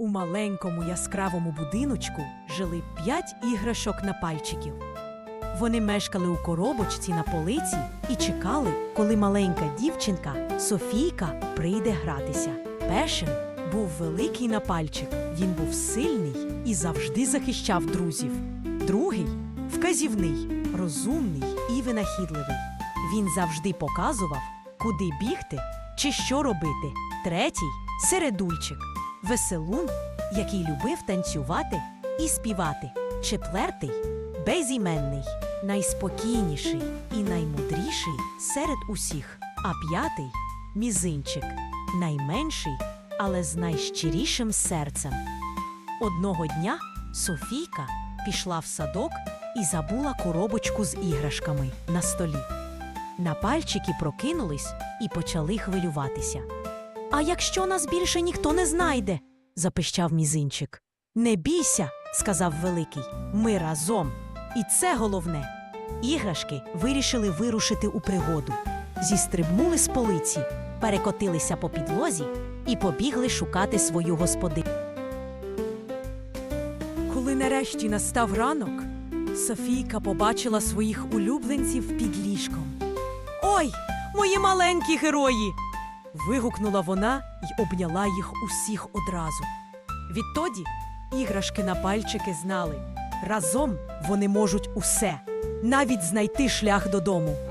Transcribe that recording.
У маленькому яскравому будиночку жили п'ять іграшок на пальчиків. Вони мешкали у коробочці на полиці і чекали, коли маленька дівчинка Софійка прийде гратися. Першим був великий напальчик. Він був сильний і завжди захищав друзів. Другий вказівний, розумний і винахідливий. Він завжди показував, куди бігти чи що робити. Третій середульчик, веселун, який любив танцювати і співати. Четвертий безіменний, найспокійніший і наймудріший серед усіх. А п'ятий мізинчик, найменший, але з найщирішим серцем. Одного дня Софійка пішла в садок і забула коробочку з іграшками на столі. Напальчики прокинулись і почали хвилюватися. А якщо нас більше ніхто не знайде? запищав мізинчик. Не бійся, сказав великий. Ми разом. І це головне. Іграшки вирішили вирушити у пригоду. Зістрибнули з полиці, перекотилися по підлозі і побігли шукати свою господиню. Коли нарешті настав ранок, Софійка побачила своїх улюбленців під ліжком. Ой, мої маленькі герої! Вигукнула вона й обняла їх усіх одразу. Відтоді іграшки на пальчики знали разом вони можуть усе, навіть знайти шлях додому.